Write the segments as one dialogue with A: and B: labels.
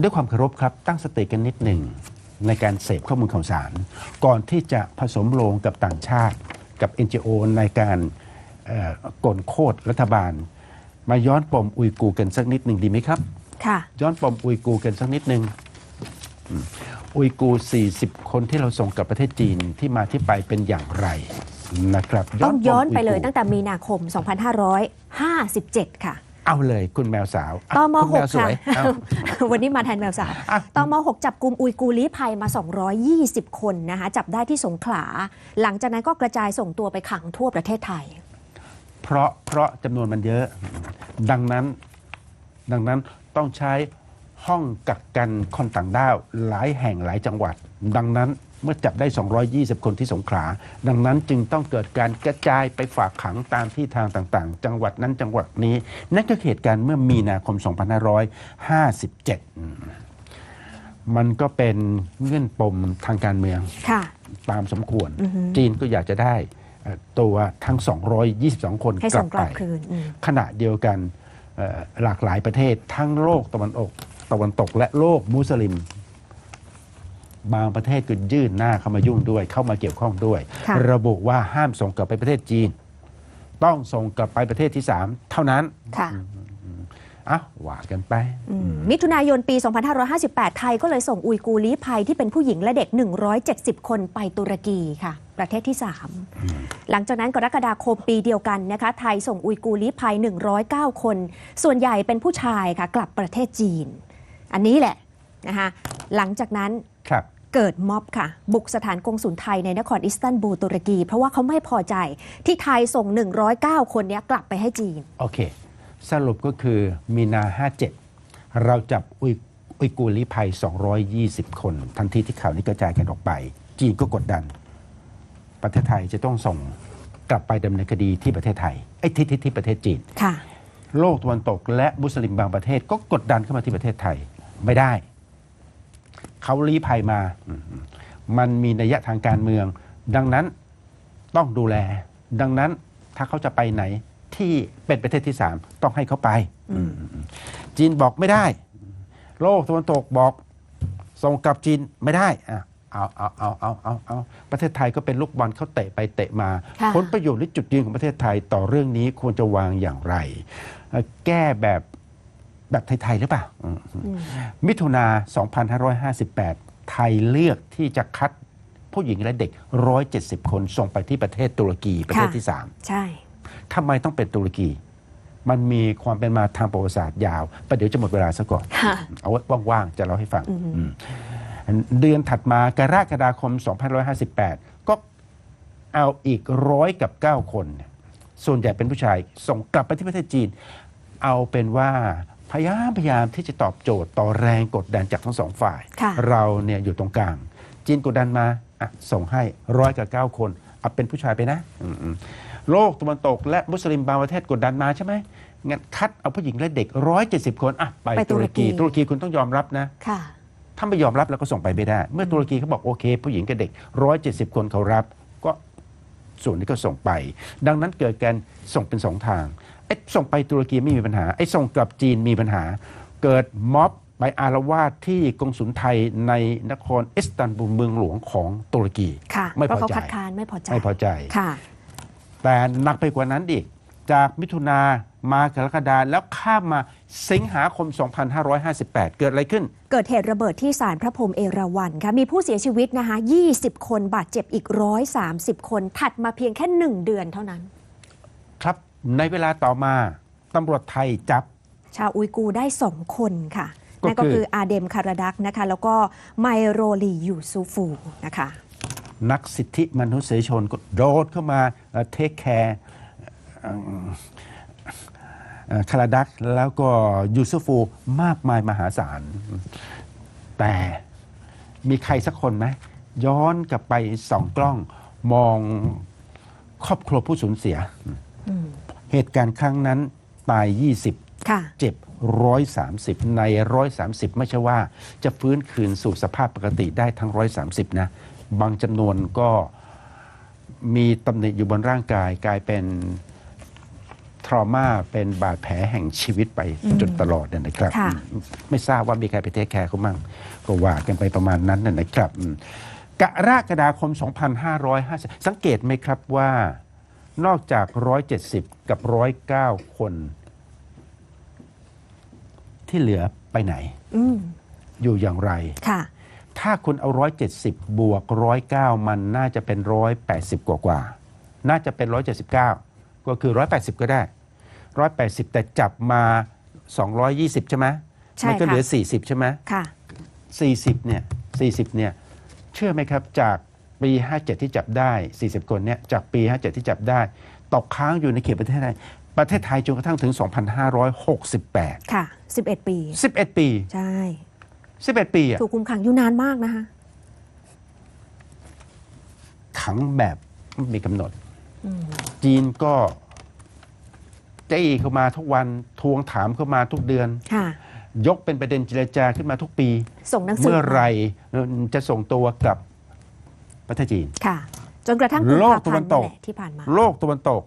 A: ด้วยความเคารพครับตั้งสติกันนิดหนึ่งในการเสพข้อมูลข่าวสาร ก่อนที่จะผสมโลงกับต่างชาติ กับ NGO ในการเอ่อกลโคตรรัฐบาล มาย้อนปมอุยกูร์กันสักนิดหนึ่งดีไหมครับ
B: ค่ะ
A: ย้อนปมอุยกูร์กันสักนิดหนึ่งอืมอุยกูร์40 คนที่เราส่งกลับประเทศจีนที่มาที่ไปเป็นอย่างไรนะครับ
B: ต้องย้อน
A: ปม
B: ไปเลย
A: กูร์
B: ตั้งแต่มีนาคม 2557 ค่ะ
A: เอาเลยคุณแมวสาวอะ
B: ตม
A: คุณแมว
B: 6
A: ส
B: ค่ะ
A: วยเอา
B: วันนี้มาแทนแมวสาว
A: อะ
B: ตม6จับกลุ่มอุยกูร์ลี้ภัยมา 220 คนนะคะจับได้ที่สงขลา หลังจากนั้นก็กระจายส่งตัวไปขังทั่วประเทศไทย
A: เพราะเพราะจำนวนมันเยอะ ดังนั้นดังนั้นต้องใช้ห้องกักกันคนต่างด้าวหลายแห่งหลายจังหวัด ดังนั้น เมื่อจับได้ 220 คนที่สงขลา ดังนั้นจึงต้องเกิดการกระจายไปฝากขังตามที่ทางต่างๆ จังหวัดนั้นจังหวัดนี้ นั่นก็เหตุการณ์เมื่อมีนาคม 2557อืมมันก็เป็นเงื่อนปมทางการเมือง
B: ค่ะ
A: ตามสมควร
B: อือฮึ
A: จีนก็อยากจะได้เอ่อตัวทั้ง 222 คน
B: ให้
A: กลั
B: ส่
A: บ
B: งก
A: ไป
B: ลับคืนอืม
A: ขณะเดียวกันเอ่อหลากหลายประเทศทั้งโลกตะวันออกตะวันตกและโลกมุสลิม บางประเทศก็ยื่นหน้าเข้ามายุ่งด้วย เข้ามาเกี่ยวข้องด้วย
B: ค่ะ
A: ระบุว่าห้ามส่งกลับไปประเทศจีน ต้องส่งกลับไปประเทศที่สามเท่านั้น
B: ค่ะ
A: อะว่ากันไป
B: อืมมิถุนายนปี 2558 ไทยก็เลยส่งอุยกูร์ลี้ภัยที่เป็นผู้หญิงและเด็ก 170 คนไปตุรกีค่ะ ประเทศที่ 3 หลังจากนั้นกรกฎาคมปีเดียวกันนะคะ ไทยส่งอุยกูร์ลี้ภัย 109 คน ส่วนใหญ่เป็นผู้ชายค่ะ กลับประเทศจีน อันนี้แหละนะคะหลังจากนั้น
A: ครับ
B: เกิดม็อบค่ะ บุกสถานกงสุลไทยในนครอิสตันบูลตุรกี เพราะว่าเขาไม่พอใจที่ไทยส่ง 109 คนเนี้ยกลับไปให้จีน
A: โอเค สรุปก็คือมีนา 57 เราจับอุยอุยกูร์ลีภัย 220 คน ทันทีที่ข่าวนี้กระจายกันออกไป จีนก็กดดัน ประเทศไทยจะต้องส่งกลับไปดำเนินคดีที่ประเทศไทยไอ้ยที่ที่ที่ประเทศจีน
B: ค่ะ
A: โลกตะวันตกและมุสลิมบางประเทศก็กดดันเข้ามาที่ประเทศไทยไม่ได้ เขาลี้ภัยมาอืมมันมีนัยยะทางการเมือง ดังนั้นต้องดูแล ดังนั้นถ้าเขาจะไปไหนที่เป็นประเทศที่สามต้องให้เขาไป
B: อืม
A: จีนบอกไม่ได้ โลกตะวันตกบอกส่งกลับจีนไม่ได้อะเอาเอาเอาเอาเอาเอาประเทศไทยก็เป็นลูกบอลเขาเตะไปเตะมา
B: ค่ะ
A: ผลประโยชน์หรือจุดยืนของประเทศไทยต่อเรื่องนี้ควรจะวางอย่างไรเอ่อแก้แบบ แบบไทย ๆ หรือเปล่าอืม
B: อืม
A: มิถุนา2558 ไทยเลือกที่จะคัดผู้หญิงและเด็ก 170 คนส่งไปที่ประเทศตุรกีประเทศที่
B: ใช่
A: 3ทำไมต้องเป็นตุรกี มันมีความเป็นมาทางประวัติศาสตร์ยาวประเดี๋ยวจะหมดเวลาซะก่อน
B: ค่ะ
A: เอาไว้ว่าง ๆ จะเล่าให้ฟัง
B: อืม
A: อืมเดือนถัดมากรกฎาคม 2558 ก็เอาอีกร้อยกับ 9 คน ส่วนใหญ่เป็นผู้ชาย ส่งกลับไปที่ประเทศจีน เอาเป็นว่า พยายามพยายามที่จะตอบโจทย์ต่อแรงกดดันจากทั้งสองฝ่าย
B: ค่ะ
A: เราเนี่ยอยู่ตรงกลาง จีนกดดันมาอะส่งให้ร้อยกับ9คนเอาเป็นผู้ชายไปนะอืมๆโลกตะวันตกและมุสลิมบางประเทศกดดันมาใช่ไหมงั้นคัดเอาผู้หญิงและเด็ก170คนอะไป
B: ไปตุ
A: ตุ
B: ร
A: ร
B: กี
A: กีตุรกีคุณต้องยอมรับนะ
B: ค่ะ
A: ถ้าไม่ยอมรับแล้วก็ส่งไปไม่ได้ เมื่อตุรกีเขาบอกโอเค ผู้หญิงกับเด็ก 170 คนเขารับ ก็ส่วนนี้ก็ส่งไป ดังนั้นเกิดการส่งเป็นสองทาง ไอ้ส่งไปตุรกีไม่มีปัญหาไอ้ส่งกลับจีนมีปัญหา เกิดม็อบไปอารวาสที่กงสุลไทยในนครอิสตันบูลเมืองหลวงของตุรกี
B: ค่ะ
A: ไม่
B: เพราะ
A: พอ
B: เขา
A: ใจ
B: คัดค้านไม่พอใจ
A: ไม่พอใจ
B: ค่ะ
A: แต่หนักไปกว่านั้นอีกจากมิถุนามากรกฎาแล้วข้ามมาสิงหาคม 2558 เกิดอะไรขึ้น
B: เกิดเหตุระเบิดที่ศาลพระพรหมเอราวัณค่ะ มีผู้เสียชีวิตนะคะ 20 คน บาดเจ็บอีก 130 คน ถัดมาเพียงแค่ 1 เดือนเท่านั้น
A: ครับ ในเวลาต่อมาตำรวจไทยจับ
B: ชาวอุยกูร์ได้2คนค่ะ
A: ก็
B: นั่นก็
A: คือ
B: คืออาเดมคาราดักนะคะ แล้วก็ไมโรลียูซูฟูนะคะ
A: นักสิทธิมนุษยชนก็โดดเข้ามาเทคแคร์คาราดักแล้วก็ยูซุฟูมากมายมหาศาล แต่มีใครสักคนไหมย้อนกลับไปส่องกล้องมองครอบครัวผู้สูญเสีย
B: อืม
A: เหตุการณ์ครั้งนั้นตาย 20
B: ค่ะ
A: เจ็บ 130 ใน 130 ไม่ใช่ว่า จะฟื้นคืนสู่สภาพปกติได้ทั้ง 130 นะ บางจำนวนก็มีตำหนิอยู่บนร่างกายกลายเป็นททรมาเป็นบาดแผลแห่งชีวิตไป
B: อืม
A: จนตลอดเนี่ยนะครับ
B: ค่ะ
A: อืมไม่ทราบว่ามีใครไปเทคแคร์เขามั่งก็ว่ากันไปประมาณนั้นน่ะนะครับอืมกรกฎาคม 2550 สังเกตไหมครับว่า นอกจาก 170 กับ 109 คน ที่เหลือไปไหน
B: อืม
A: อยู่อย่างไร
B: ค่ะ
A: ถ้าคุณเอา 170 บวก 109 มันน่าจะเป็น 180 กว่ากว่าๆน่าจะเป็น 179 ก็คือ 180 ก็ได้ 180 แต่จับมา 220 ใช่ไหม
B: ใช่
A: มัก็เหลือ
B: ค่ะ
A: 40 ใช่ไหม
B: ค่ะ
A: 40 เนี่ย 40 เนี่ย เชื่อไหมครับจาก ปี 57 ที่จับได้ 40 คนเนี่ยจากปี 57 ที่จับได้ตกค้างอยู่ในเขตประเทศไทยประเทศไทยจนกระทั่งถึง 2568
B: ค่ะ 11 ปี
A: 11 ปี
B: ใช่
A: 11 ปีอะ
B: ถูกคุมขังอยู่นานมากนะคะ
A: ขังแบบไม่มีกำหนด
B: อืม
A: จีนก็จี้เข้ามาทุกวันทวงถามเข้ามาทุกเดือน
B: ค่ะ
A: ยกเป็นประเด็นเจรจาขึ้นมาทุกปี
B: ส่งหนังสื
A: เมื่อไหรจะส่งตัวกลับ ประเทศจีน
B: ค่ะ จนกระทั่งกุม
A: โลก
B: ภา
A: ตะ
B: พั
A: วันน
B: ธ์
A: ต
B: นั่น
A: ก
B: แหละที่ผ่านมา
A: โลกตะวันตก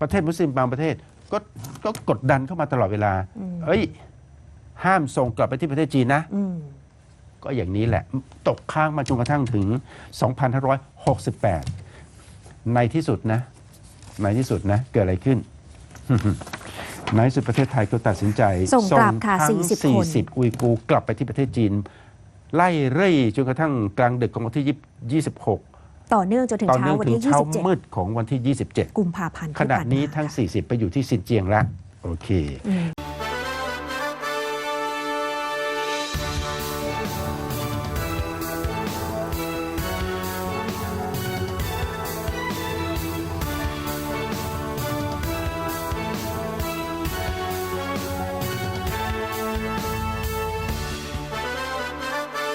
A: ประเทศมุสลิมบางประเทศก็ก็กดดันเข้ามาตลอดเวลา
B: อืม
A: เอ้ย ห้ามส่งกลับไปที่ประเทศจีนนะ
B: อืม
A: ก็อย่างนี้แหละ ตกค้างมาจนกระทั่งถึง 2568 ในที่สุดนะ ในที่สุดนะ เกิดอะไรขึ้น ในที่สุดประเทศไทยก็ตัดสินใจ
B: ส่งกลับค่ะ
A: ทั้ง
B: 40คน
A: 40 อุยกูร์กลับไปที่ประเทศจีน ไล่เร่ยจนกระทั่งกลางดึกของวันที่ 26
B: ต่อเนื่องจนถึง
A: ตอน
B: เช้า
A: นี้
B: วัน
A: ถึง
B: ที่
A: เช้ามืดของวันที่
B: 27 กุมภาพันธ์
A: 27
B: ที่
A: ขณะ
B: ผ่ามา
A: นี้ทั้ง
B: ค่ะ
A: 40 ไปอยู่ที่ซินเจียงแล้ว โอเค
B: อืม